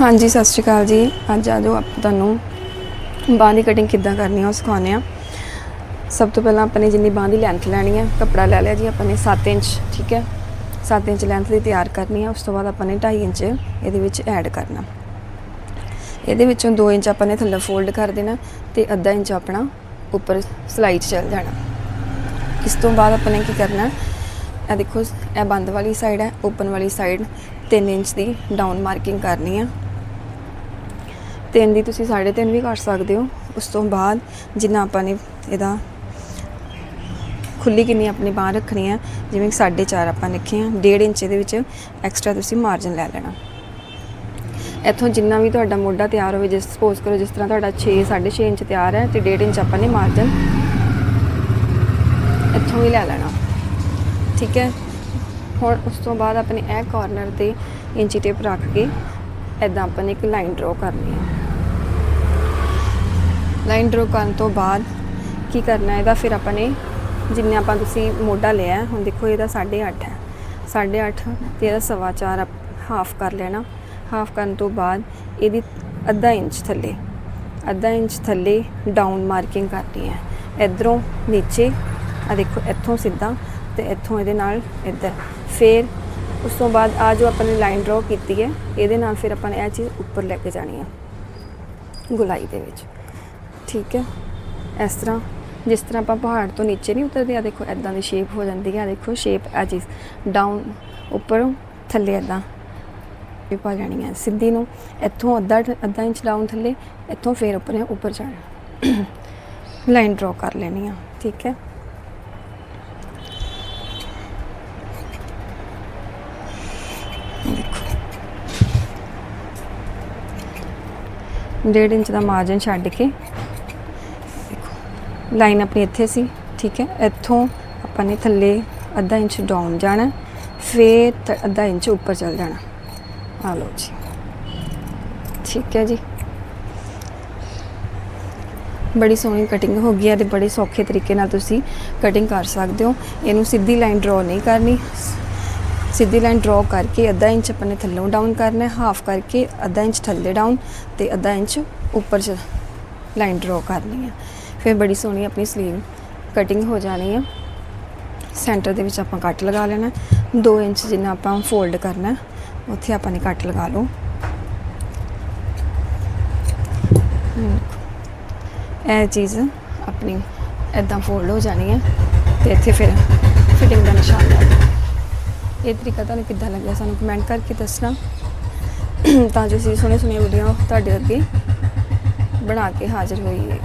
ਹਾਂਜੀ, ਸਤਿ ਸ਼੍ਰੀ ਅਕਾਲ ਜੀ। ਅੱਜ ਆ ਜਾਓ ਆਪਾਂ ਤੁਹਾਨੂੰ ਬਾਂਹ ਦੀ ਕਟਿੰਗ ਕਿੱਦਾਂ ਕਰਨੀ ਆ ਉਹ ਸਿਖਾਉਂਦੇ ਆ। ਸਭ ਤੋਂ ਪਹਿਲਾਂ ਆਪਾਂ ਨੇ ਜਿੰਨੀ ਬਾਂਹ ਦੀ ਲੈਂਥ ਲੈਣੀ ਹੈ ਕੱਪੜਾ ਲੈ ਲਿਆ ਜੀ, ਆਪਾਂ ਨੇ 7 ਇੰਚ, ਠੀਕ ਹੈ? 7 ਇੰਚ ਲੈਂਥ ਦੀ ਤਿਆਰ ਕਰਨੀ ਆ, ਉਸ ਤੋਂ ਬਾਅਦ ਆਪਾਂ ਨੇ 2.5 ਇੰਚ ਇਹਦੇ ਵਿੱਚ ਐਡ ਕਰਨਾ। ਇਹਦੇ ਵਿੱਚੋਂ 2 ਇੰਚ ਆਪਾਂ ਨੇ ਥੱਲੇ ਫੋਲਡ ਕਰ ਦੇਣਾ ਤੇ ਅੱਧਾ ਇੰਚ ਆਪਣਾ ਉੱਪਰ ਸਲਾਈ 'ਚ ਚੱਲ ਜਾਣਾ। ਇਸ ਤੋਂ ਬਾਅਦ ਆਪਾਂ ਨੇ ਕੀ ਕਰਨਾ, ਇਹ ਦੇਖੋ, ਇਹ ਬੰਦ ਵਾਲੀ ਸਾਈਡ ਹੈ ਓਪਨ ਵਾਲੀ ਸਾਈਡ 3 ਇੰਚ ਦੀ ਡਾਊਨ ਮਾਰਕਿੰਗ ਕਰਨੀ ਆ। ਤਿੰਨ ਦੀ ਤੁਸੀਂ 3.5 ਵੀ ਕਰ ਸਕਦੇ ਹੋ। ਉਸ ਤੋਂ ਬਾਅਦ ਜਿੰਨਾ ਆਪਾਂ ਨੇ ਇਹਦਾ ਖੁੱਲੀ ਕਿੰਨੀ ਆਪਣੀ ਬਾਹ ਰੱਖਣੀ ਹੈ ਜਿਵੇਂ ਕਿ 4.5 ਆਪਾਂ ਲਿਖੇ ਆ 1.5 ਇੰਚ ਦੇ ਵਿੱਚ ਐਕਸਟਰਾ ਤੁਸੀਂ ਮਾਰਜਨ ਲੈ ਲੈਣਾ। ਇੱਥੋਂ ਜਿੰਨਾ ਵੀ ਤੁਹਾਡਾ ਮੋਢਾ ਤਿਆਰ ਹੋਵੇ, ਜਿਸ ਸਪੋਜ਼ ਕਰੋ ਜਿਸ ਤਰ੍ਹਾਂ ਤੁਹਾਡਾ 6 6.5 ਇੰਚ ਤਿਆਰ ਹੈ ਤੇ 1.5 ਇੰਚ ਆਪਾਂ ਨੇ ਮਾਰਜਨ ਇੱਥੋਂ ਵੀ ਲੈ ਲੈਣਾ। ਠੀਕ ਹੈ? ਹੁਣ ਉਸ ਤੋਂ ਬਾਅਦ ਆਪਣੇ ਇਹ ਕਾਰਨਰ ਤੇ ਇੰਚੀ ਟੇਪ ਰੱਖ ਕੇ ਐਦਾਂ ਆਪਾਂ ਨੇ ਇੱਕ ਲਾਈਨ ਡਰਾ ਕਰਨੀ ਹੈ ਲਾਈਨ ਡਰਾ ਕਰਨ ਤੋਂ ਬਾਅਦ ਕੀ ਕਰਨਾ ਇਹਦਾ ਫਿਰ ਆਪਾਂ ਨੇ ਜਿੰਨੇ ਆਪਾਂ ਤੁਸੀਂ ਮੋਢਾ ਲਿਆ ਹੁਣ ਦੇਖੋ ਇਹਦਾ 8.5 ਹੈ। 8.5 ਤੇ ਇਹਦਾ ਸਵਾ ਚਾਰ ਹਾਫ ਕਰ ਲੈਣਾ। ਹਾਫ ਕਰਨ ਤੋਂ ਬਾਅਦ ਇਹਦੀ ਅੱਧਾ ਇੰਚ ਥੱਲੇ, ਅੱਧਾ ਇੰਚ ਥੱਲੇ ਡਾਊਨ ਮਾਰਕਿੰਗ ਕਰਨੀ ਹੈ। ਇਧਰੋਂ ਨੀਚੇ ਆ ਦੇਖੋ ਇੱਥੋਂ ਸਿੱਧਾ ਤੇ ਇੱਥੋਂ ਇਹਦੇ ਨਾਲ ਇੱਧਰ। ਫਿਰ ਉਸ ਤੋਂ ਬਾਅਦ ਆ ਜੋ ਆਪਾਂ ਨੇ ਲਾਈਨ ਡਰਾ ਕੀਤੀ ਹੈ, ਇਹਦੇ ਨਾਲ ਫਿਰ ਆਪਾਂ ਨੇ ਇਹ ਚੀਜ਼ ਉੱਪਰ ਲੈ ਕੇ ਜਾਣੀ ਹੈ, ਗੁਲਾਈ ਦੇ ਵਿੱਚ। ਠੀਕ ਹੈ। ਇਸ ਤਰ੍ਹਾਂ, ਜਿਸ ਤਰ੍ਹਾਂ ਆਪਾਂ ਪਹਾੜ ਤੋਂ ਨੀਚੇ ਨਹੀਂ ਉਤਰਦੇ ਆ ਦੇਖੋ ਐਦਾਂ ਦੀ ਸ਼ੇਪ ਹੋ ਜਾਂਦੀ ਆ ਦੇਖੋ ਸ਼ੇਪ ਆ ਚੀਜ਼। ਡਾਊਨ ਉੱਪਰੋਂ, ਥੱਲੇ ਐਦਾਂ ਵੀ ਪਾ ਜਾਣੀ ਹੈ, ਸਿੱਧੀ ਨੂੰ। ਇੱਥੋਂ ਅੱਧਾ ਅੱਧਾ ਇੰਚ ਡਾਊਨ ਥੱਲੇ, ਇੱਥੋਂ ਫੇਰ ਉੱਪਰ ਉੱਪਰ ਜਾਣਾ। ਲਾਈਨ ਡਰਾ ਕਰ ਲੈਣੀ ਆ, ਠੀਕ ਹੈ। ਡੇਢ ਇੰਚ ਦਾ ਮਾਰਜਨ ਛੱਡ ਕੇ ਲਾਈਨ ਆਪਣੀ ਇੱਥੇ ਸੀ, ਠੀਕ ਹੈ? ਇੱਥੋਂ ਆਪਾਂ ਨੇ ਥੱਲੇ ਅੱਧਾ ਇੰਚ ਡਾਊਨ ਜਾਣਾ, ਫਿਰ ਅੱਧਾ ਇੰਚ ਉੱਪਰ ਚਲ ਜਾਣਾ। ਆ ਲਓ ਜੀ। ਠੀਕ ਹੈ ਜੀ। ਬੜੀ ਸੋਹਣੀ ਕਟਿੰਗ ਹੋ ਗਈ ਹੈ ਤੇ ਬੜੇ ਸੌਖੇ ਤਰੀਕੇ ਨਾਲ ਤੁਸੀਂ ਕਟਿੰਗ ਕਰ ਸਕਦੇ ਹੋ। ਇਹਨੂੰ ਸਿੱਧੀ ਲਾਈਨ ਡਰਾ ਨਹੀਂ ਕਰਨੀ। ਸਿੱਧੀ ਲਾਈਨ ਡਰਾ ਕਰਕੇ ਅੱਧਾ ਇੰਚ ਆਪਾਂ ਨੇ ਥੱਲੋਂ ਡਾਊਨ ਕਰਨਾ ਹੈ ਹਾਫ ਕਰਕੇ ਅੱਧਾ ਇੰਚ ਥੱਲੇ ਡਾਊਨ ਤੇ ਅੱਧਾ ਇੰਚ ਉੱਪਰ ਚ ਲਾਈਨ ਡਰਾ ਕਰਨੀ ਹੈ। ਫਿਰ ਬੜੀ ਸੋਹਣੀ ਆਪਣੀ ਸਲੀਵ ਕਟਿੰਗ ਹੋ ਜਾਣੀ ਹੈ। ਸੈਂਟਰ ਦੇ ਵਿੱਚ ਆਪਾਂ ਕੱਟ ਲਗਾ ਲੈਣਾ 2 ਇੰਚ ਜਿੰਨਾ ਆਪਾਂ ਫੋਲਡ ਕਰਨਾ ਉੱਥੇ ਆਪਾਂ ਨੇ ਕੱਟ ਲਗਾ ਲਓ। ਇਹ ਚੀਜ਼ ਆਪਣੀ ਇਦਾਂ ਫੋਲਡ ਹੋ ਜਾਣੀ ਹੈ ਤੇ ਇੱਥੇ ਫਿਰ ਫਿਟਿੰਗ ਦਾ ਨਿਸ਼ਾਨ ਲਾ ਇਹ ਤਰੀਕਾ ਤੁਹਾਨੂੰ ਕਿੱਦਾਂ ਲੱਗਿਆ ਸਾਨੂੰ ਕਮੈਂਟ ਕਰਕੇ ਦੱਸਣਾ। ਤਾਂ ਜੋ ਅਸੀਂ ਸੋਹਣੇ ਸੋਹਣੇ ਵੀਡੀਓ ਤੁਹਾਡੇ ਅੱਗੇ ਬਣਾ ਕੇ ਹਾਜ਼ਰ ਹੋਈਏ।